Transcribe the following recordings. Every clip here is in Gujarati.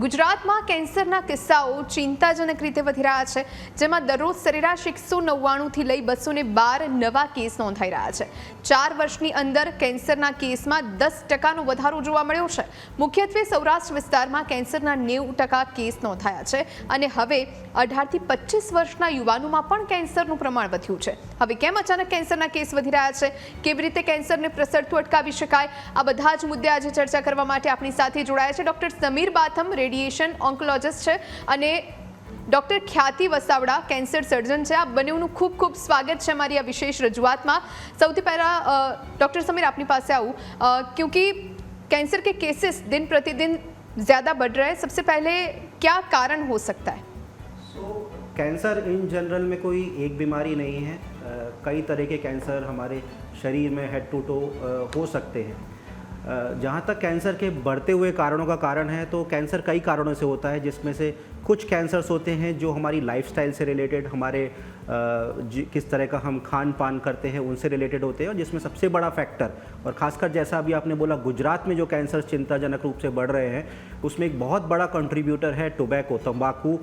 ગુજરાતમાં કેન્સરના કિસ્સાઓ ચિંતાજનક રીતે વધી રહ્યા છે જેમાં દરરોજ સરેરાશ એકસો નવ્વાણુંથી લઈ બસો બાર નવા કેસ નોંધાઈ રહ્યા છે ચાર વર્ષની અંદર કેન્સરના કેસમાં દસ ટકાનો વધારો જોવા મળ્યો છે મુખ્યત્વે સૌરાષ્ટ્ર વિસ્તારમાં કેન્સરના નેવું ટકા કેસ નોંધાયા છે અને હવે અઢારથી પચીસ વર્ષના યુવાનોમાં પણ કેન્સરનું પ્રમાણ વધ્યું છે હવે કેમ અચાનક કેન્સરના કેસ વધી રહ્યા છે કેવી રીતે કેન્સરને પ્રસરતું અટકાવી શકાય આ બધા જ મુદ્દે આજે ચર્ચા કરવા માટે આપણી સાથે જોડાયા છે doctor Sameer Batham radiation oncologist छे અને ડોક્ટર ખ્યાતિ વસાવડા કેન્સર સર્જન છે આપ બંનેનું ખૂબ ખૂબ સ્વાગત છે અમારી આ વિશેષ રજવાત માં સૌથી પહેલા ડોક્ટર સમીર આપની પાસે આવું કારણ કે કેન્સર કે કેસિસ દિન પ્રતિદિન જ્યાદા બડ રહે છે સૌથી પહેલા શું કારણ હો سکتا છે સો કેન્સર ઇન જનરલ મે કોઈ એક બીમારી નહીં હે કઈ തര કે કેન્સર હમારે શરીર મે હેડ ટુ ટો હો સકતે હે जहाँ तक कैंसर के बढ़ते हुए कारणों का कारण है तो कैंसर कई कारणों से होता है जिसमें से कुछ कैंसर्स होते हैं जो हमारी लाइफस्टाइल से रिलेटेड हमारे किस तरह का हम खान पान करते हैं उनसे रिलेटेड होते हैं और जिसमें सबसे बड़ा फैक्टर और खासकर जैसा अभी आपने बोला गुजरात में जो कैंसर चिंताजनक रूप से बढ़ रहे हैं उसमें एक बहुत बड़ा कंट्रीब्यूटर है टोबैको तम्बाकू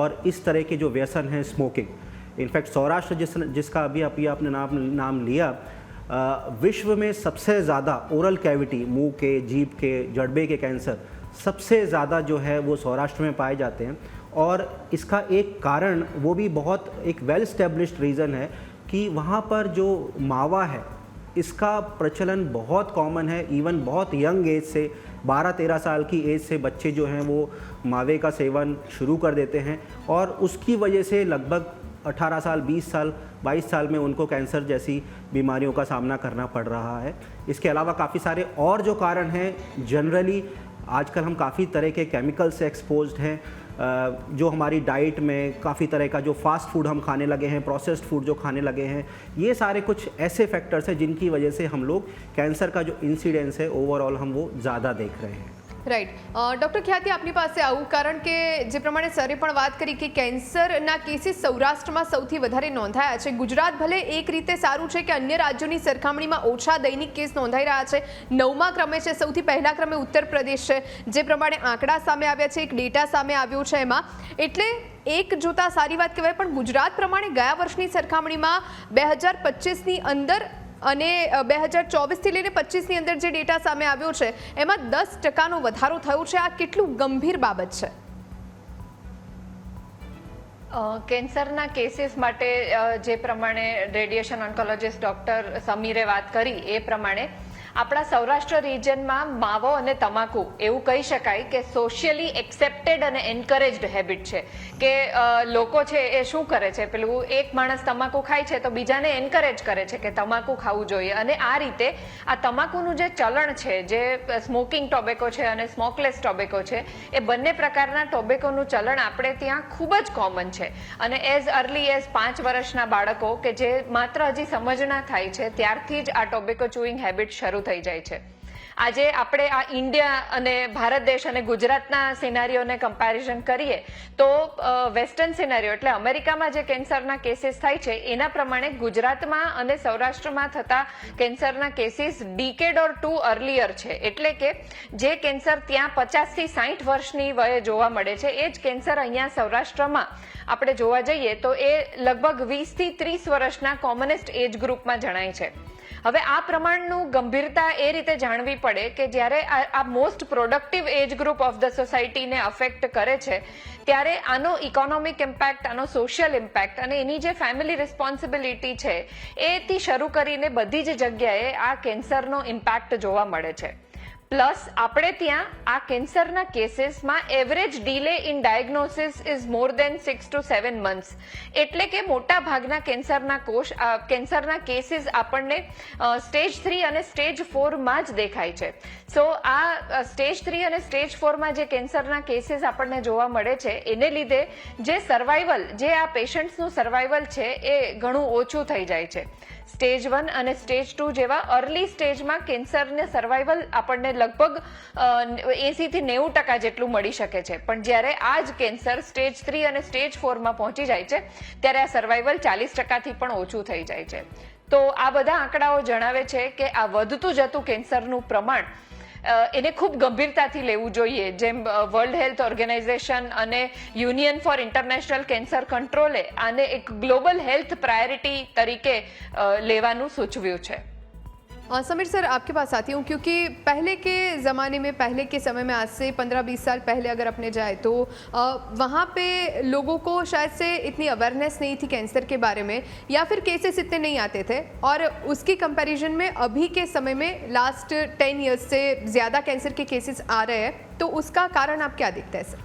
और इस तरह के जो व्यसन हैं स्मोकिंग इनफैक्ट सौराष्ट्र जिस जिसका अभी अभी आपने नाम नाम लिया विश्व में सबसे ज़्यादा ओरल कैविटी मुंह के जीभ के जड़बे के कैंसर सबसे ज़्यादा जो है वो सौराष्ट्र में पाए जाते हैं और इसका एक कारण वो भी बहुत एक वेल स्टेब्लिश्ड रीज़न है कि वहाँ पर जो मावा है इसका प्रचलन बहुत कॉमन है इवन बहुत यंग एज से 12-13 साल की एज से बच्चे जो हैं वो मावे का सेवन शुरू कर देते हैं और उसकी वजह से लगभग 18 साल 20 साल 22 साल में उनको कैंसर जैसी बीमारियों का सामना करना पड़ रहा है इसके अलावा काफ़ी सारे और जो कारण हैं जनरली आजकल हम काफ़ी तरह के केमिकल से एक्सपोज हैं जो हमारी डाइट में काफ़ी तरह का जो फास्ट फूड हम खाने लगे हैं प्रोसेस्ड फूड जो खाने लगे हैं ये सारे कुछ ऐसे फैक्टर्स हैं जिनकी वजह से हम लोग कैंसर का जो इंसिडेंस है ओवरऑल हम वो ज़्यादा देख रहे हैं રાઈટ ડૉક્ટર ખ્યાતિ આપની પાસે આવું કારણ કે જે પ્રમાણે સરે પણ વાત કરી કે કેન્સરના કેસીસ સૌરાષ્ટ્રમાં સૌથી વધારે નોંધાયા છે ગુજરાત ભલે એક રીતે સારું છે કે અન્ય રાજ્યોની સરખામણીમાં ઓછા દૈનિક કેસ નોંધાઈ રહ્યા છે નવમા ક્રમે છે સૌથી પહેલા ક્રમે ઉત્તર પ્રદેશ છે જે પ્રમાણે આંકડા સામે આવ્યા છે એક ડેટા સામે આવ્યો છે એમાં એટલે એક જોતા સારી વાત કહેવાય પણ ગુજરાત પ્રમાણે ગયા વર્ષની સરખામણીમાં બે હજાર પચીસની અંદર અને બે હજાર ચોવીસથી લઈને પચીસની અંદર જે ડેટા સામે આવ્યો છે એમાં દસ ટકાનો વધારો થયો છે આ કેટલું ગંભીર બાબત છે કેન્સરના કેસીસ માટે જે પ્રમાણે રેડિયેશન ઓન્કોલોજીસ્ટ ડૉક્ટર સમીરે વાત કરી એ પ્રમાણે આપણા સૌરાષ્ટ્ર રિજનમાં માવો અને તમાકુ એવું કહી શકાય કે સોશિયલી એક્સેપ્ટેડ અને એન્કરેજ્ડ હેબિટ છે કે લોકો છે એ શું કરે છે પેલું એક માણસ તમાકુ ખાય છે તો બીજાને એન્કરેજ કરે છે કે તમાકુ ખાવું જોઈએ અને આ રીતે આ તમાકુનું જે ચલણ છે જે સ્મોકિંગ ટોબેકો છે અને સ્મોકલેસ ટોબેકો છે એ બંને પ્રકારના ટોબેકોનું ચલણ આપણે ત્યાં ખૂબ જ કોમન છે અને એઝ અર્લી એઝ પાંચ વર્ષના બાળકો કે જે માત્ર હજી સમજ ના થાય છે ત્યારથી જ આ ટોબેકો ચુઈંગ હેબિટ શરૂ થઈ જાય છે આજે આપણે આ ઇન્ડિયા અને ભારત દેશ અને ગુજરાતના સિનારીઓને કમ્પેરિઝન કરીએ તો વેસ્ટર્ન સિનારીઓ એટલે અમેરિકામાં જે કેન્સરના કેસીસ થાય છે એના પ્રમાણે ગુજરાતમાં અને સૌરાષ્ટ્રમાં થતા કેન્સરના cases decade or two earlier છે એટલે કે જે કેન્સર ત્યાં પચાસથી સાઠ વર્ષની વયે જોવા મળે છે એ જ કેન્સર અહીંયા સૌરાષ્ટ્રમાં આપણે જોવા જઈએ તો એ લગભગ વીસથી ત્રીસ વર્ષના કોમનેસ્ટ એજ ગ્રુપમાં જણાય છે હવે આ પ્રમાણનું ગંભીરતા એ રીતે જાણવી પડે કે જ્યારે આ most productive age group of the સોસાયટીને અફેક્ટ કરે છે ત્યારે આનો ઇકોનોમિક ઇમ્પેક્ટ આનો સોશિયલ ઇમ્પેક્ટ અને એની જે ફેમિલી રિસ્પોન્સિબિલિટી છે એથી શરૂ કરીને બધી જ જગ્યાએ આ કેન્સરનો ઇમ્પેક્ટ જોવા મળે છે પ્લસ આપણે ત્યાં આ કેન્સરના કેસીસમાં average delay in diagnosis is more than six to seven months એટલે કે મોટા ભાગના કેન્સરના કોષ કેન્સરના કેસીસ આપણને સ્ટેજ થ્રી અને સ્ટેજ ફોરમાં જ દેખાય છે સો આ સ્ટેજ થ્રી અને સ્ટેજ ફોરમાં જે કેન્સરના કેસીસ આપણને જોવા મળે છે એને લીધે જે સર્વાઈવલ જે આ પેશન્ટ્સનું સર્વાઈવલ છે એ ઘણું ઓછું થઈ જાય છે સ્ટેજ વન અને સ્ટેજ ટુ જેવા અર્લી સ્ટેજમાં કેન્સરને સર્વાઈવલ આપણને લગભગ એંસીથી નેવું ટકા જેટલું મળી શકે છે પણ જ્યારે આ જ કેન્સર સ્ટેજ થ્રી અને સ્ટેજ ફોરમાં પહોંચી જાય છે ત્યારે આ સર્વાઈવલ ચાલીસ ટકાથી પણ ઓછું થઈ જાય છે તો આ બધા આંકડાઓ જણાવે છે કે આ વધતું જતું કેન્સરનું પ્રમાણ એને ખૂબ ગંભીરતાથી લેવું જોઈએ જેમ વર્લ્ડ હેલ્થ ઓર્ગેનાઇઝેશન અને યુનિયન ફોર ઇન્ટરનેશનલ કેન્સર કંટ્રોલે આને એક ગ્લોબલ હેલ્થ પ્રાયોરિટી તરીકે લેવાનું સૂચવ્યું છે समीर सर आपके पास आती हूँ क्योंकि पहले के ज़माने में पहले के समय में आज से 15-20 साल पहले अगर अपने जाए तो वहाँ पे लोगों को शायद से इतनी अवेयरनेस नहीं थी कैंसर के बारे में या फिर केसेस इतने नहीं आते थे और उसकी कंपैरिजन में अभी के समय में लास्ट टेन ईयर्स से ज़्यादा कैंसर के केसेस आ रहे हैं तो उसका कारण आप क्या देखते हैं सर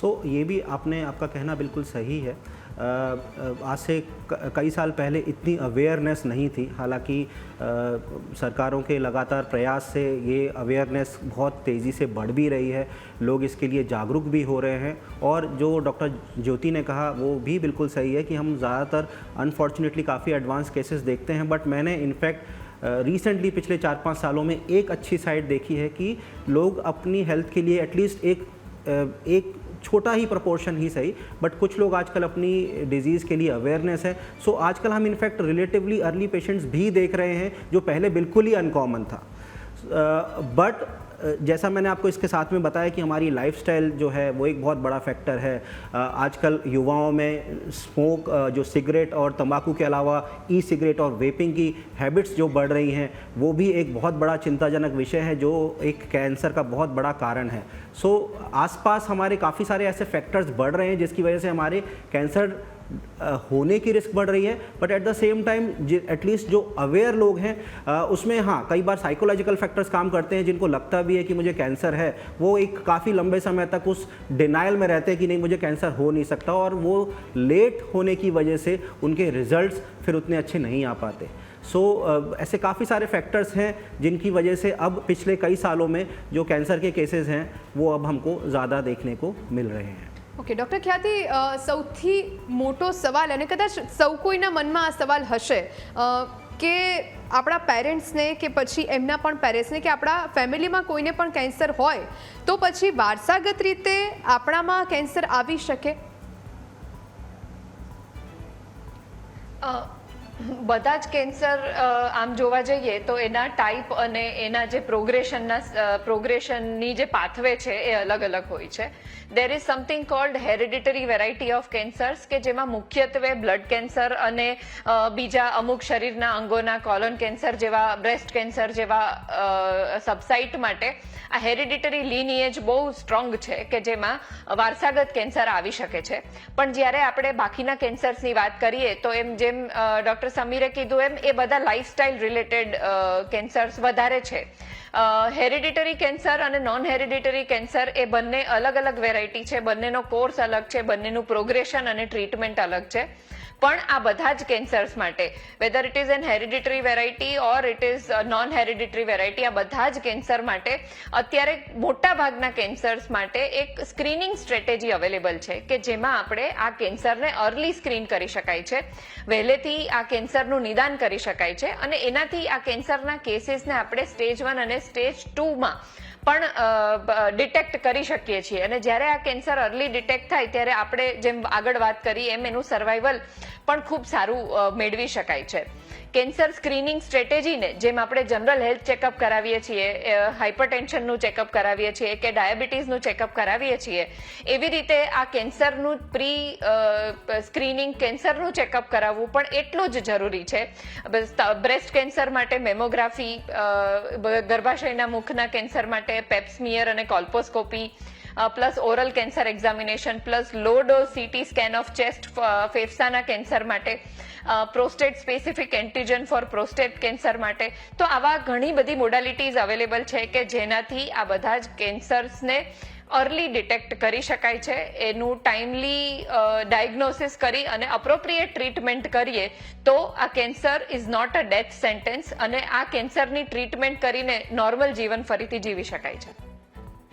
सो so, ये भी आपने आपका कहना बिल्कुल सही है आज से कई साल पहले इतनी अवेयरनेस नहीं थी हालांकि सरकारों के लगातार प्रयास से ये अवेयरनेस बहुत तेज़ी से बढ़ भी रही है लोग इसके लिए जागरूक भी हो रहे हैं और जो डॉक्टर ज्योति ने कहा वो भी बिल्कुल सही है कि हम ज़्यादातर अनफॉर्चुनेटली काफ़ी एडवांस केसेस देखते हैं बट मैंने इनफैक्ट रिसेंटली पिछले चार पाँच सालों में एक अच्छी साइड देखी है कि लोग अपनी हेल्थ के लिए एटलीस्ट एक एक छोटा ही प्रपोर्शन ही सही बट कुछ लोग आजकल अपनी डिजीज़ के लिए अवेयरनेस है सो so, आजकल हम इनफैक्ट रिलेटिवली अर्ली पेशेंट्स भी देख रहे हैं जो पहले बिल्कुल ही अनकॉमन था बट uh, जैसा मैंने आपको इसके साथ में बताया कि हमारी लाइफस्टाइल जो है वो एक बहुत बड़ा फैक्टर है आजकल युवाओं में स्मोक जो सिगरेट और तंबाकू के अलावा ई सिगरेट और वेपिंग की हैबिट्स जो बढ़ रही हैं वो भी एक बहुत बड़ा चिंताजनक विषय है जो एक कैंसर का बहुत बड़ा कारण है सो आसपास हमारे काफ़ी सारे ऐसे फैक्टर्स बढ़ रहे हैं जिसकी वजह से हमारे कैंसर होने की रिस्क बढ़ रही है but at the same time at least जो अवेयर लोग हैं उसमें हाँ कई बार साइकोलॉजिकल फैक्टर्स काम करते हैं जिनको लगता भी है कि मुझे कैंसर है वो एक काफ़ी लंबे समय तक उस डिनाइल में रहते हैं कि नहीं मुझे कैंसर हो नहीं सकता और वो लेट होने की वजह से उनके रिजल्ट फिर उतने अच्छे नहीं आ पाते सो so, ऐसे काफ़ी सारे फैक्टर्स हैं जिनकी वजह से अब पिछले कई सालों में जो कैंसर के केसेस हैं वो अब हमको ज़्यादा देखने को मिल रहे हैं ઓકે ડૉક્ટર ખ્યાતિ સૌથી મોટો સવાલ અને કદાચ સૌ કોઈના મનમાં આ સવાલ હશે કે આપણા પેરેન્ટ્સને કે પછી એમના પણ પેરેન્ટ્સને કે આપણા ફેમિલીમાં કોઈને પણ કેન્સર હોય તો પછી વારસાગત રીતે આપણામાં કેન્સર આવી શકે બધા જ કેન્સર આમ જોવા જઈએ તો એના ટાઈપ અને એના જે પ્રોગ્રેશનના પ્રોગ્રેશનની જે પાથવે છે એ અલગ અલગ હોય છે there is something called hereditary variety of cancers કે જેમાં મુખ્યત્વે બ્લડ કેન્સર અને બીજા અમુક શરીરના અંગોના કોલોન કેન્સર જેવા બ્રેસ્ટ કેન્સર જેવા સબસાઇટ માટે આ હેરિડિટરી લિનિએજ બહુ સ્ટ્રોંગ છે કે જેમાં વારસાગત કેન્સર આવી શકે છે પણ જ્યારે આપણે બાકીના કેન્સર્સની વાત કરીએ તો એમ જેમ ડૉક્ટર સમીરે કીધું એમ એ બધા લાઇફસ્ટાઇલ રિલેટેડ કેન્સર્સ વધારે છે હેરિડિટરી કેન્સર અને નોન હેરિડિટરી કેન્સર એ બંને અલગ અલગ વેરાયટી છે બંનેનો કોર્સ અલગ છે બંનેનું પ્રોગ્રેશન અને ટ્રીટમેન્ટ અલગ છે પણ આ બધા જ કેન્સર્સ માટે whether it is an hereditary variety or it is non hereditary variety આ બધા જ કેન્સર માટે અત્યારે મોટા ભાગના કેન્સર્સ માટે એક સ્ક્રીનિંગ સ્ટ્રેટેજી અવેલેબલ છે કે જેમાં આપણે આ કેન્સરને અર્લી સ્ક્રીન કરી શકાય છે વહેલેથી આ કેન્સરનું નિદાન કરી શકાય છે અને એનાથી આ કેન્સરના કેસીસને આપણે સ્ટેજ વન અને સ્ટેજ ટુમાં પણ ડિટેક્ટ કરી શકીએ છીએ અને જ્યારે આ કેન્સર અર્લી ડિટેક્ટ થાય ત્યારે આપણે જેમ આગળ વાત કરી એમ એનું સર્વાઈવલ પણ ખૂબ સારું મેળવી શકાય છે કેન્સર સ્ક્રીનિંગ સ્ટ્રેટેજીને જેમ આપણે જનરલ હેલ્થ ચેકઅપ કરાવીએ છીએ હાઇપરટેન્શનનું ચેકઅપ કરાવીએ છીએ કે ડાયાબિટીસનું ચેકઅપ કરાવીએ છીએ એવી રીતે આ કેન્સરનું પ્રી સ્ક્રીનિંગ કેન્સરનું ચેકઅપ કરાવવું પણ એટલું જ જરૂરી છે બ્રેસ્ટ કેન્સર માટે મેમોગ્રાફી ગર્ભાશયના મુખના કેન્સર માટે પેપ્સમિયર અને colposcopy plus oral cancer examination plus low dose CT scan of chest ફેફસાના કેન્સર માટે prostate specific antigen for prostate cancer માટે તો આવા ઘણી બધી મોડાલિટીઝ અવેલેબલ છે કે જેનાથી આ બધા જ કેન્સર્સને અર્લી ડિટેક્ટ કરી શકાય છે એનું ટાઈમલી ડાયગ્નોસિસ કરી અને અપ્રોપ્રિએટ ટ્રીટમેન્ટ કરીએ તો આ cancer is not a death sentence અને આ કેન્સરની ટ્રીટમેન્ટ કરીને નોર્મલ જીવન ફરીથી જીવી શકાય છે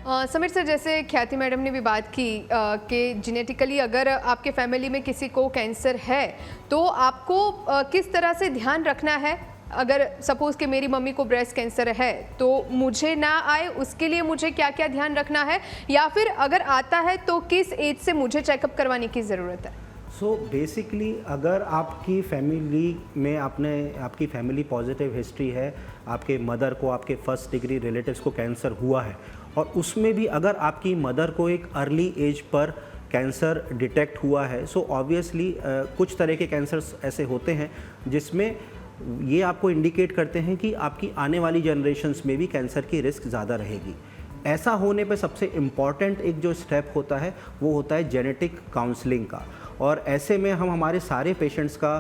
समीर सर जैसे ख्याति मैडम ने भी बात की कि जेनेटिकली अगर आपके फैमिली में किसी को कैंसर है तो आपको आ, किस तरह से ध्यान रखना है अगर सपोज़ कि मेरी मम्मी को ब्रेस्ट कैंसर है तो मुझे ना आए उसके लिए मुझे क्या क्या ध्यान रखना है या फिर अगर आता है तो किस एज से मुझे चेकअप करवाने की ज़रूरत है सो so बेसिकली अगर आपकी फैमिली में आपने आपकी फैमिली पॉजिटिव हिस्ट्री है आपके मदर को आपके फर्स्ट डिग्री रिलेटिव्स को कैंसर हुआ है और उसमें भी अगर आपकी मदर को एक अर्ली एज पर कैंसर डिटेक्ट हुआ है सो so ऑब्वियसली कुछ तरह के कैंसर्स ऐसे होते हैं जिसमें ये आपको इंडिकेट करते हैं कि आपकी आने वाली जनरेशन्स में भी कैंसर की रिस्क ज़्यादा रहेगी ऐसा होने पर सबसे इम्पॉर्टेंट एक जो स्टेप होता है वो होता है जेनेटिक काउंसलिंग का और ऐसे में हम हमारे सारे पेशेंट्स का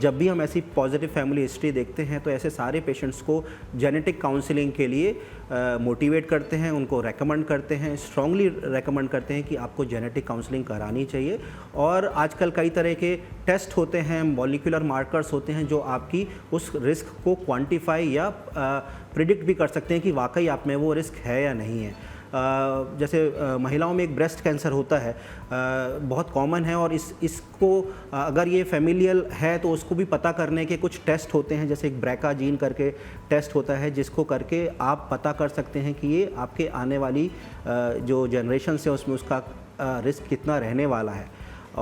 जब भी हम ऐसी पॉजिटिव फैमिली हिस्ट्री देखते हैं तो ऐसे सारे पेशेंट्स को जेनेटिक काउंसलिंग के लिए मोटिवेट करते हैं उनको रेकमेंड करते हैं स्ट्रांगली रेकमेंड करते हैं कि आपको जेनेटिक काउंसलिंग करानी चाहिए और आजकल कई तरह के टेस्ट होते हैं मॉलिकुलर मार्कर्स होते हैं जो आपकी उस रिस्क को क्वांटिफाई या प्रिडिक्ट भी कर सकते हैं कि वाकई आप में वो रिस्क है या नहीं है जैसे महिलाओं में एक ब्रेस्ट कैंसर होता है बहुत कॉमन है और इस इसको अगर ये फेमिलियल है तो उसको भी पता करने के कुछ टेस्ट होते हैं जैसे एक ब्रैका जीन करके टेस्ट होता है जिसको करके आप पता कर सकते हैं कि ये आपके आने वाली जो जनरेशन है उसमें उसका रिस्क कितना रहने वाला है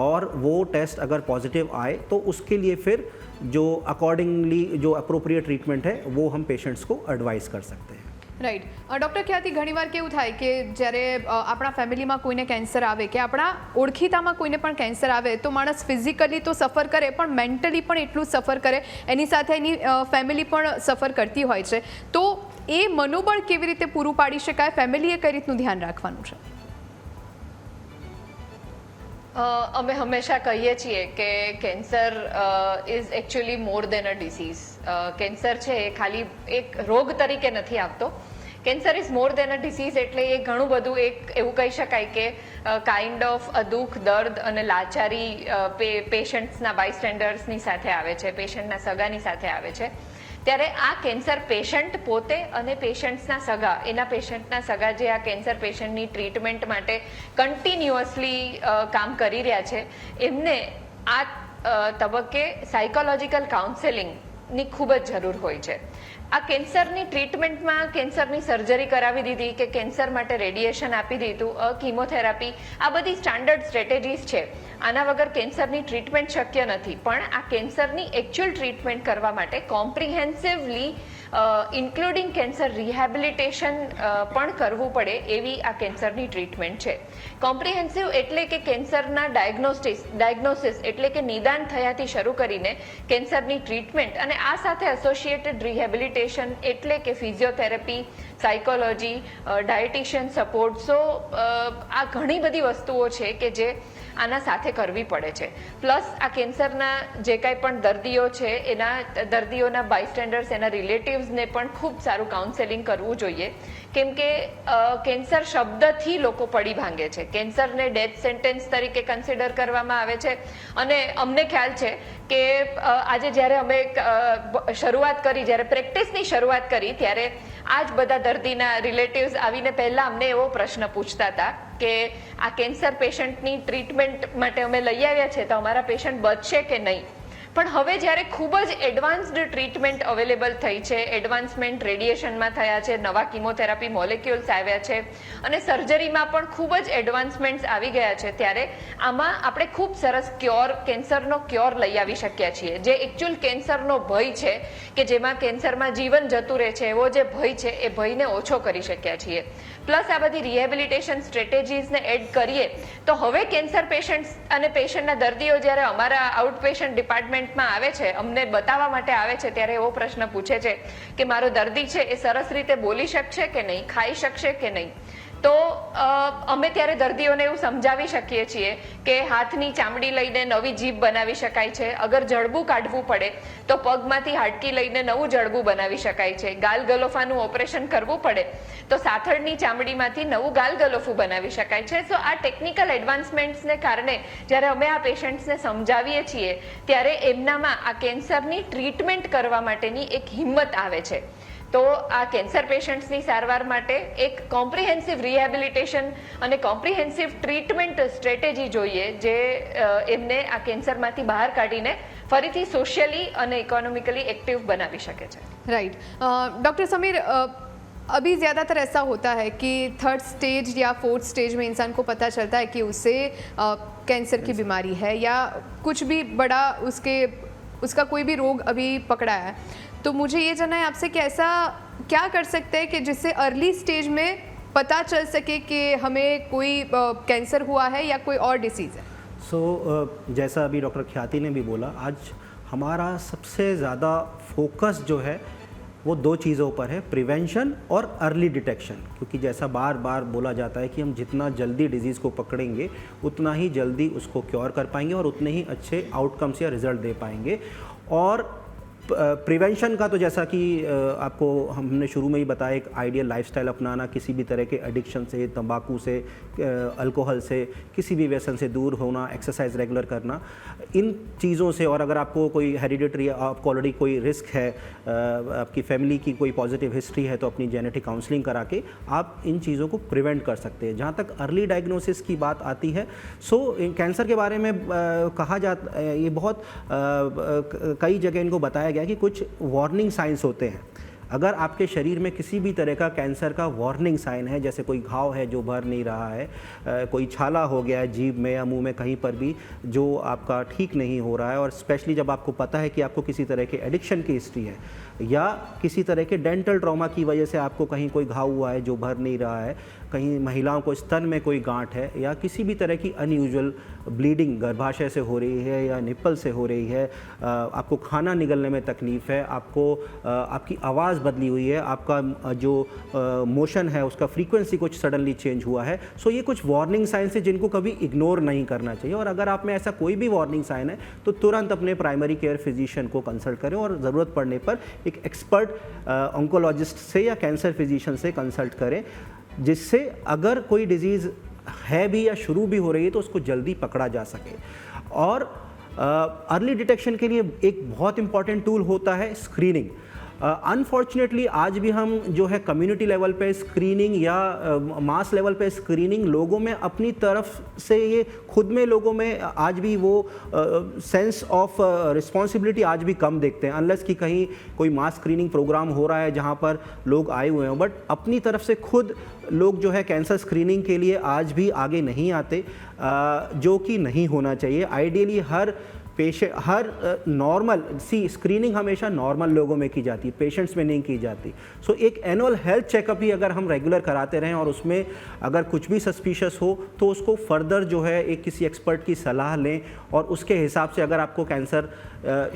और वो टेस्ट अगर पॉजिटिव आए तो उसके लिए फिर जो अकॉर्डिंगली जो अप्रोप्रिएट ट्रीटमेंट है वो हम पेशेंट्स को एडवाइस कर सकते हैं રાઈટ ડૉક્ટર ખ્યાતિ ઘણીવાર કેવું થાય કે જ્યારે આપણા ફેમિલીમાં કોઈને કેન્સર આવે કે આપણા ઓળખીતામાં કોઈને પણ કેન્સર આવે તો માણસ ફિઝિકલી તો સફર કરે પણ મેન્ટલી પણ એટલું સફર કરે એની સાથે એની ફેમિલી પણ સફર કરતી હોય છે તો એ મનોબળ કેવી રીતે પૂરું પાડી શકાય ફેમિલીએ કઈ રીતનું ધ્યાન રાખવાનું છે અમે હંમેશા કહીએ છીએ કે cancer is actually more than a disease cancer છે એ ખાલી એક રોગ તરીકે નથી આવતો cancer is more than a disease એટલે એ ઘણું બધું એક એવું કહી શકાય કે કાઇન્ડ ઓફ દુઃખ દર્દ અને લાચારી પેશન્ટ્સના બાયસ્ટેન્ડર્સની સાથે આવે છે પેશન્ટના સગાની સાથે આવે છે ત્યારે આ કેન્સર પેશન્ટ પોતે અને પેશન્ટ્સના સગા એના પેશન્ટના સગા જે આ કેન્સર પેશન્ટની ટ્રીટમેન્ટ માટે કન્ટિન્યુઅસલી કામ કરી રહ્યા છે એમને આ તબક્કે સાયકોલોજીકલ કાઉન્સેલિંગ ની ખૂબ જ જરૂર હોય છે આ કેન્સરની ટ્રીટમેન્ટમાં કેન્સરની સર્જરી કરાવી દીધી કે કેન્સર માટે રેડિયેશન આપી દીધું અ કીમોથેરાપી આ બધી સ્ટાન્ડર્ડ સ્ટ્રેટેજીસ છે આના વગર કેન્સરની ટ્રીટમેન્ટ શક્ય નથી પણ આ કેન્સરની એકચ્યુઅલ ટ્રીટમેન્ટ કરવા માટે કોમ્પ્રિહેન્સિવલી ઇન્ક્લુડિંગ કેન્સર રિહેબિલિટેશન પણ કરવું પડે એવી આ કેન્સરની ટ્રીટમેન્ટ છે કોમ્પ્રિહેન્સિવ એટલે કે કેન્સરના ડાયગ્નોસ્ટિસ ડાયગ્નોસિસ એટલે કે નિદાન થયાથી શરૂ કરીને કેન્સરની ટ્રીટમેન્ટ અને આ સાથે એસોસિએટેડ રિહેબિલિટેશન એટલે કે physiotherapy psychology dietitian support so આ ઘણી બધી વસ્તુઓ છે કે જે આના સાથે કરવી પડે છે પ્લસ આ કેન્સરના જે કાંઈ પણ દર્દીઓ છે એના દર્દીઓના બાયસ્ટેન્ડર્સ એના રિલેટિવ્સને પણ ખૂબ સારું કાઉન્સેલિંગ કરવું જોઈએ કેમ કે કેન્સર શબ્દથી લોકો પડી ભાંગે છે કેન્સરને ડેથ સેન્ટેન્સ તરીકે કન્સિડર કરવામાં આવે છે અને અમને ખ્યાલ છે કે આજે જ્યારે અમે શરૂઆત કરી જ્યારે પ્રેક્ટિસની શરૂઆત કરી ત્યારે આ જ બધા દર્દીના રિલેટિવ્સ આવીને પહેલાં અમને એવો પ્રશ્ન પૂછતા હતા કે આ કેન્સર પેશન્ટની ટ્રીટમેન્ટ માટે અમે લઈ આવ્યા છે તો અમારા પેશન્ટ બચશે કે નહીં પણ હવે જ્યારે ખૂબ જ એડવાન્સ્ડ ટ્રીટમેન્ટ અવેલેબલ થઈ છે એડવાન્સમેન્ટ રેડિએશનમાં થયા છે નવા કિમોથેરાપી મોલેક્યુલ્સ આવ્યા છે અને સર્જરીમાં પણ ખૂબ જ એડવાન્સમેન્ટ્સ આવી ગયા છે ત્યારે આમાં આપણે ખૂબ સરસ ક્યોર કેન્સરનો ક્યોર લઈ આવી શક્યા છીએ જે એકચ્યુઅલ કેન્સરનો ભય છે કે જેમાં કેન્સરમાં જીવન જતું રહે છે એવો જે ભય છે એ ભયને ઓછો કરી શક્યા છીએ પ્લસ આ બધી રિહેબિલિટેશન સ્ટ્રેટેજીસને એડ કરીએ તો હવે કેન્સર પેશન્ટ્સ અને પેશન્ટના દર્દીઓ જ્યારે અમારા આઉટ પેશન્ટ ડિપાર્ટમેન્ટમાં આવે છે અમને બતાવવા માટે આવે છે ત્યારે એવો પ્રશ્ન પૂછે છે કે મારો દર્દી છે એ સરસ રીતે બોલી શકશે કે નહીં ખાઈ શકશે કે નહીં તો અમે ત્યારે દર્દીઓને એવું સમજાવી શકીએ છીએ કે હાથની ચામડી લઈને નવી જીભ બનાવી શકાય છે અગર જડબું કાઢવું પડે તો પગમાંથી હાડકી લઈને નવું જડબું બનાવી શકાય છે ગાલ ગલોફાનું ઓપરેશન કરવું પડે તો સાથળની ચામડીમાંથી નવું ગાલ ગલોફું બનાવી શકાય છે સો આ ટેકનિકલ એડવાન્સમેન્ટ્સને કારણે જ્યારે અમે આ પેશન્ટ્સને સમજાવીએ છીએ ત્યારે એમનામાં આ કેન્સરની ટ્રીટમેન્ટ કરવા માટેની એક હિંમત આવે છે तो आ कैंसर पेशेंट्सनी सारवार માટે એક કોમ્પ્રિહેન્સિવ રિહેબિલિટેશન અને કોમ્પ્રિહેન્સિવ ટ્રીટમેન્ટ સ્ટ્રેટેજી જોઈએ જે એમને આ કેન્સરમાંથી બહાર કાઢીને ફરીથી સોશિયલી અને ઇકોનોમિકલી એક્ટિવ બનાવી શકે છે રાઈટ ડોક્ટર સમીર અબી જ્યાદાતર એસા હોતા હૈ કી થર્ડ સ્ટેજ યા ફોર્થ સ્ટેજ મેં ઇન્સાન કો પતા ચલતા હૈ કી ઉસે કેન્સર કી બીમારી હૈ યા કુછ ભી બડા ઉસકે uska koi bhi rog abhi pakda hai तो मुझे ये जानना है आपसे कि ऐसा क्या कर सकते हैं कि जिससे अर्ली स्टेज में पता चल सके कि हमें कोई कैंसर हुआ है या कोई और डिसीज़ है सो so, uh, जैसा अभी डॉक्टर ख्याति ने भी बोला आज हमारा सबसे ज़्यादा फोकस जो है वो दो चीज़ों पर है प्रिवेंशन और अर्ली डिटेक्शन क्योंकि जैसा बार बार बोला जाता है कि हम जितना जल्दी डिजीज़ को पकड़ेंगे उतना ही जल्दी उसको क्योर कर पाएंगे और उतने ही अच्छे आउटकम्स या रिजल्ट दे पाएंगे और प्रिवेंशन का तो जैसा कि आपको हमने शुरू में ही बताया एक आइडियल लाइफस्टाइल अपनाना किसी भी तरह के एडिक्शन से तंबाकू से अल्कोहल से किसी भी व्यसन से दूर होना एक्सरसाइज रेगुलर करना इन चीज़ों से और अगर आपको कोई हेरिडिटरी आपको ऑलरेडी कोई रिस्क है आपकी फैमिली की कोई पॉजिटिव हिस्ट्री है तो अपनी जेनेटिक काउंसलिंग करा के आप इन चीज़ों को प्रिवेंट कर सकते हैं जहाँ तक अर्ली डायग्नोसिस की बात आती है सो कैंसर के बारे में कहा जाता ये बहुत कई जगह इनको बताया गया गया कि कुछ वार्निंग साइंस होते हैं अगर आपके शरीर में किसी भी तरह का कैंसर का वार्निंग साइन है जैसे कोई घाव है जो भर नहीं रहा है कोई छाला हो गया है जीभ में या मुंह में कहीं पर भी जो आपका ठीक नहीं हो रहा है और स्पेशली जब आपको पता है कि आपको किसी तरह के एडिक्शन की हिस्ट्री है या किसी तरह के डेंटल ट्रॉमा की वजह से आपको कहीं कोई घाव हुआ है जो भर नहीं रहा है कहीं महिलाओं को स्तन में कोई गांठ है या किसी भी तरह की अनयूजल ब्लीडिंग गर्भाशय से हो रही है या निप्पल से हो रही है आपको खाना निगलने में तकलीफ़ है आपको आपकी आवाज़ बदली हुई है आपका जो मोशन है उसका फ्रीक्वेंसी कुछ सडनली चेंज हुआ है सो ये कुछ वार्निंग साइंस है जिनको कभी इग्नोर नहीं करना चाहिए और अगर आप में ऐसा कोई भी वार्निंग साइन है तो तुरंत अपने प्राइमरी केयर फिजिशियन को कंसल्ट करें और ज़रूरत पड़ने पर एक एक्सपर्ट ऑन्कोलॉजिस्ट uh, से या कैंसर फिजिशियन से कंसल्ट करें जिससे अगर कोई डिजीज़ है भी या शुरू भी हो रही है तो उसको जल्दी पकड़ा जा सके और अर्ली uh, डिटेक्शन के लिए एक बहुत इंपॉर्टेंट टूल होता है स्क्रीनिंग अनफॉर्चुनेटली uh, आज भी हम जो है कम्युनिटी लेवल पे स्क्रीनिंग या मास uh, लेवल पे स्क्रीनिंग लोगों में अपनी तरफ से ये खुद में लोगों में आज भी वो सेंस ऑफ रिस्पॉन्सिबिलिटी आज भी कम देखते हैं अनलेस कि कहीं कोई मास स्क्रीनिंग प्रोग्राम हो रहा है जहाँ पर लोग आए हुए हैं बट अपनी तरफ से खुद लोग जो है कैंसर स्क्रीनिंग के लिए आज भी आगे नहीं आते uh, जो कि नहीं होना चाहिए आइडियली हर पेश हर नॉर्मल सी स्क्रीनिंग हमेशा नॉर्मल लोगों में की जाती है पेशेंट्स में नहीं की जाती सो so, एक एनुअल हेल्थ चेकअप ही अगर हम रेगुलर कराते रहें और उसमें अगर कुछ भी सस्पिशियस हो तो उसको फर्दर जो है एक किसी एक्सपर्ट की सलाह लें और उसके हिसाब से अगर आपको कैंसर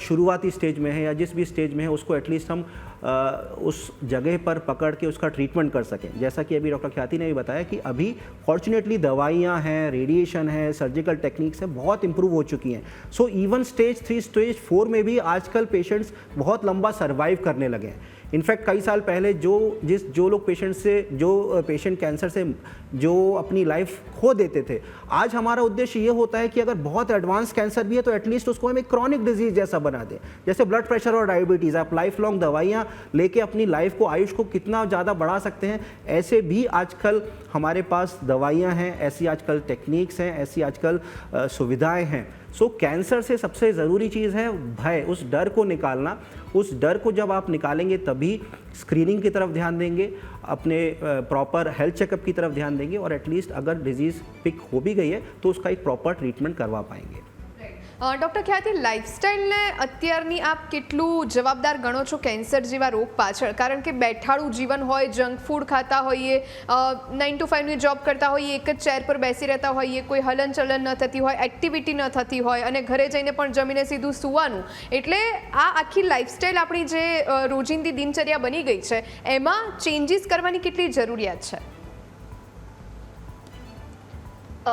शुरुआती स्टेज में है या जिस भी स्टेज में है उसको एटलीस्ट हम उस जगह पर पकड़ के उसका ट्रीटमेंट कर सकें जैसा कि अभी डॉक्टर ख्याति ने भी बताया कि अभी फॉर्चुनेटली दवाइयाँ हैं रेडिएशन है सर्जिकल टेक्निक्स हैं बहुत इंप्रूव हो चुकी हैं so even stage three stage four में भी आजकल पेशेंट्स बहुत लंबा सर्वाइव करने लगे हैं इनफैक्ट कई साल पहले जो जिस जो लोग पेशेंट से जो पेशेंट कैंसर से जो अपनी लाइफ खो देते थे आज हमारा उद्देश्य ये होता है कि अगर बहुत एडवांस कैंसर भी है तो एटलीस्ट उसको हम एक क्रॉनिक डिजीज जैसा बना दें जैसे ब्लड प्रेशर और डायबिटीज़ आप लाइफ लॉन्ग दवाइयाँ लेके अपनी लाइफ को आयुष को कितना ज़्यादा बढ़ा सकते हैं ऐसे भी आजकल हमारे पास दवाइयाँ हैं ऐसी आजकल टेक्निक्स हैं ऐसी आजकल सुविधाएँ हैं सो so, कैंसर से सबसे ज़रूरी चीज़ है भय उस डर को निकालना उस डर को जब आप निकालेंगे तभी स्क्रीनिंग की तरफ ध्यान देंगे अपने प्रॉपर हेल्थ चेकअप की तरफ ध्यान देंगे और एटलीस्ट अगर डिजीज़ पिक हो भी गई है तो उसका एक प्रॉपर ट्रीटमेंट करवा पाएंगे ડૉક્ટર ખ્યાતિ લાઇફસ્ટાઈલને અત્યારની આપ કેટલું જવાબદાર ગણો છો કેન્સર જેવા રોગ પાછળ કારણ કે બેઠાડું જીવન હોય જંક ફૂડ ખાતા હોઈએ નાઇન ટુ ફાઇવની જોબ કરતા હોઈએ એક જ ચેર પર બેસી રહેતા હોઈએ કોઈ હલનચલન ન થતી હોય એક્ટિવિટી ન થતી હોય અને ઘરે જઈને પણ જમીને સીધું સૂવાનું એટલે આ આખી લાઇફસ્ટાઈલ આપણી જે રોજિંદી દિનચર્યા બની ગઈ છે એમાં ચેન્જીસ કરવાની કેટલી જરૂરિયાત છે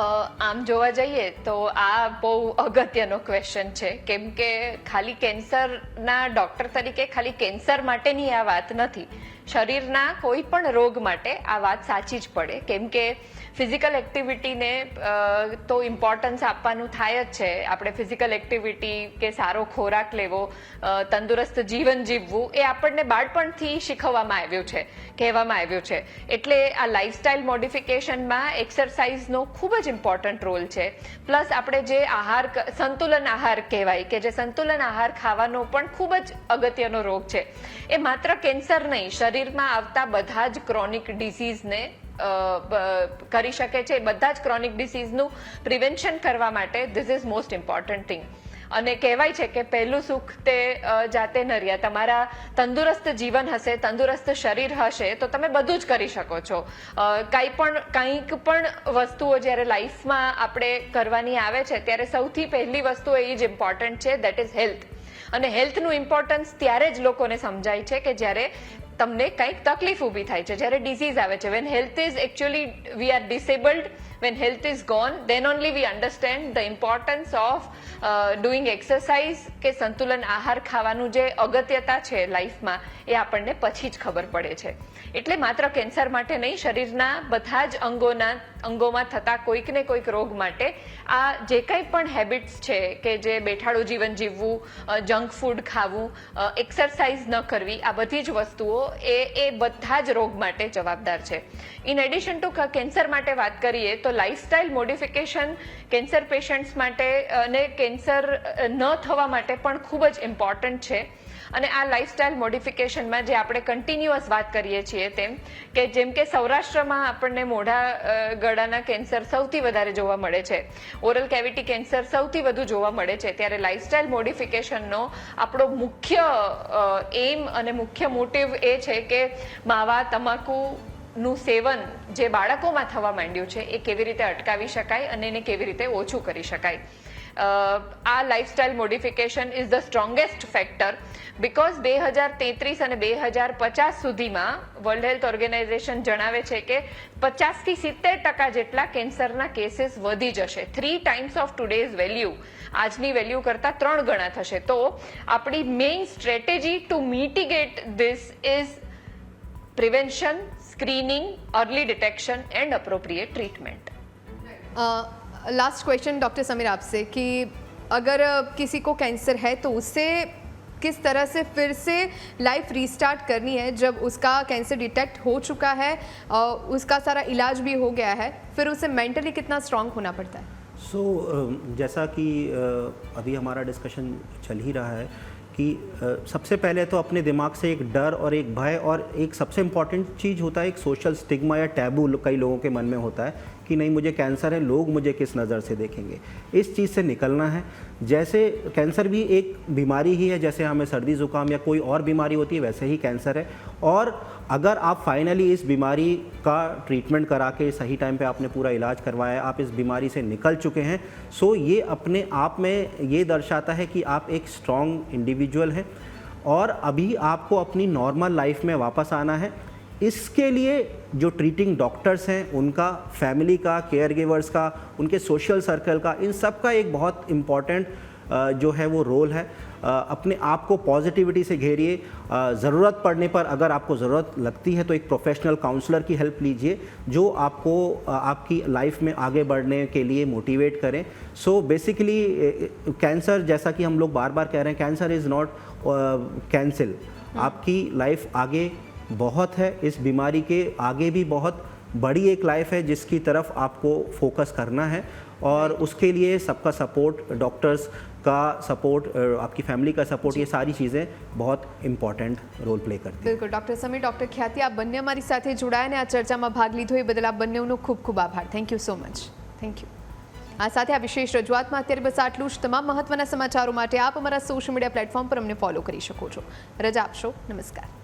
આમ જોવા જઈએ તો આ બહુ અગત્યનો ક્વેશ્ચન છે કેમ કે ખાલી કેન્સરના ડોક્ટર તરીકે ખાલી કેન્સર માટેની આ વાત નથી શરીરના કોઈ પણ રોગ માટે આ વાત સાચી જ પડે કેમ કે ફિઝિકલ એક્ટિવિટીને તો ઇમ્પોર્ટન્સ આપવાનું થાય જ છે આપણે ફિઝિકલ એક્ટિવિટી કે સારો ખોરાક લેવો તંદુરસ્ત જીવન જીવવું એ આપણને બાળપણથી શીખવવામાં આવ્યું છે કહેવામાં આવ્યું છે એટલે આ લાઇફસ્ટાઇલ મોડિફિકેશનમાં એક્સરસાઇઝનો ખૂબ જ ઇમ્પોર્ટન્ટ રોલ છે પ્લસ આપણે જે આહાર સંતુલન આહાર કહેવાય કે જે સંતુલન આહાર ખાવાનો પણ ખૂબ જ અગત્યનો રોગ છે એ માત્ર કેન્સર નહીં શરીર શરીરમાં આવતા બધા જ ક્રોનિક ડિસીઝને કરી શકે છે બધા જ ક્રોનિક ડિસીઝનું પ્રિવેન્શન કરવા માટે this is most important thing અને કહેવાય છે કે પહેલું સુખ તે જાતે ન રહ્યા તમારા તંદુરસ્ત જીવન હશે તંદુરસ્ત શરીર હશે તો તમે બધું જ કરી શકો છો કંઈ પણ કંઈક પણ વસ્તુઓ જ્યારે લાઈફમાં આપણે કરવાની આવે છે ત્યારે સૌથી પહેલી વસ્તુ એ જ ઇમ્પોર્ટન્ટ છે દેટ ઇઝ હેલ્થ અને હેલ્થનું ઇમ્પોર્ટન્સ ત્યારે જ લોકોને સમજાય છે કે જ્યારે તમને કંઈક તકલીફ ઊભી થાય છે જ્યારે ડિસીઝ આવે છે when health is actually we are disabled when health is gone then only we understand the importance of doing exercise કે સંતુલન આહાર ખાવાનું જે અગત્યતા છે લાઈફમાં એ આપણને પછી જ ખબર પડે છે એટલે માત્ર કેન્સર માટે નહીં શરીરના બધા જ અંગોના અંગોમાં થતા કોઈક ને કોઈક રોગ માટે આ જે કંઈ પણ હેબિટ્સ છે કે જે બેઠાડું જીવન જીવવું જંક ફૂડ ખાવું એક્સરસાઇઝ ન કરવી આ બધી જ વસ્તુઓ એ એ બધા જ રોગ માટે જવાબદાર છે ઇન એડિશન ટુ કેન્સર માટે વાત કરીએ તો લાઇફસ્ટાઇલ મોડિફિકેશન કેન્સર પેશન્ટ્સ માટે અને કેન્સર ન થવા માટે પણ ખૂબ જ ઇમ્પોર્ટન્ટ છે અને આ લાઇફસ્ટાઇલ મોડિફિકેશનમાં જે આપણે કન્ટિન્યુઅસ વાત કરીએ છીએ તેમ કે જેમ કે સૌરાષ્ટ્રમાં આપણને મોઢા ગળાના કેન્સર સૌથી વધારે જોવા મળે છે ઓરલ કેવિટી કેન્સર સૌથી વધુ જોવા મળે છે ત્યારે લાઇફસ્ટાઇલ મોડિફિકેશનનો આપણો મુખ્ય એમ અને મુખ્ય મોટિવ એ છે કે માવા તમાકુ નું સેવન જે બાળકોમાં થવા માંડ્યું છે એ કેવી રીતે અટકાવી શકાય અને એને કેવી રીતે ઓછું કરી શકાય આ lifestyle modification is the strongest factor because બે હજાર તેત્રીસ અને બે હજાર પચાસ સુધીમાં વર્લ્ડ હેલ્થ ઓર્ગેનાઇઝેશન જણાવે છે કે પચાસથી સિત્તેર ટકા જેટલા કેન્સરના કેસીસ વધી જશે three times of today's value આજની વેલ્યુ કરતાં ત્રણ ગણા થશે તો આપણી main strategy to mitigate this is prevention screening early detection and appropriate treatment last question doctor Sameer आपसे कि अगर किसी को कैंसर है तो उससे किस तरह से फिर से लाइफ रीस्टार्ट करनी है जब उसका कैंसर डिटेक्ट हो चुका है और उसका सारा इलाज भी हो गया है फिर उसे मेंटली कितना स्ट्रांग होना पड़ता है सो so, जैसा कि अभी हमारा डिस्कशन चल ही रहा है कि सबसे पहले तो अपने दिमाग से एक डर और एक भय और एक सबसे इम्पॉर्टेंट चीज़ होता है एक सोशल स्टिग्मा या टैबू कई लोगों के मन में होता है कि नहीं मुझे कैंसर है लोग मुझे किस नज़र से देखेंगे इस चीज़ से निकलना है जैसे कैंसर भी एक बीमारी ही है जैसे हमें सर्दी ज़ुकाम या कोई और बीमारी होती है वैसे ही कैंसर है और अगर आप फाइनली इस बीमारी का ट्रीटमेंट करा के सही टाइम पे आपने पूरा इलाज करवाया आप इस बीमारी से निकल चुके हैं सो ये अपने आप में ये दर्शाता है कि आप एक स्ट्रॉन्ग इंडिविजुअल हैं और अभी आपको अपनी नॉर्मल लाइफ में वापस आना है इसके लिए जो ट्रीटिंग डॉक्टर्स हैं उनका फैमिली का केयर गिवर्स का उनके सोशल सर्कल का इन सब का एक बहुत इम्पॉर्टेंट जो है वो रोल है अपने आप को पॉजिटिविटी से घेरिए ज़रूरत पड़ने पर अगर आपको ज़रूरत लगती है तो एक प्रोफेशनल काउंसलर की हेल्प लीजिए जो आपको आपकी लाइफ में आगे बढ़ने के लिए मोटिवेट करें सो बेसिकली कैंसर जैसा कि हम लोग बार बार कह रहे हैं कैंसर इज़ नॉट कैंसिल आपकी लाइफ आगे बहुत है इस बीमारी के आगे भी बहुत बड़ी एक लाइफ है जिसकी तरफ आपको फोकस करना है और उसके लिए सबका सपोर्ट डॉक्टर्स का सपोर्ट आपकी फैमिली का सपोर्ट ये सारी चीज़ें बहुत इम्पोर्टेंट रोल प्ले करती हैं बिल्कुल डॉक्टर समीर डॉक्टर ख्याति आप बनने हमारी साथ जुड़ा है ने आज चर्चा में भाग लीधो ये बदल आप बनने उन्होंने खूब खूब आभार thank you so much thank you आ साथ आ विशेष रजूआत में अत्यार बस आटलू तमाम महत्वना समाचारों आप अमरा सोशल मीडिया प्लेटफॉर्म पर अमने फॉलो कर सको रजा आपशो नमस्कार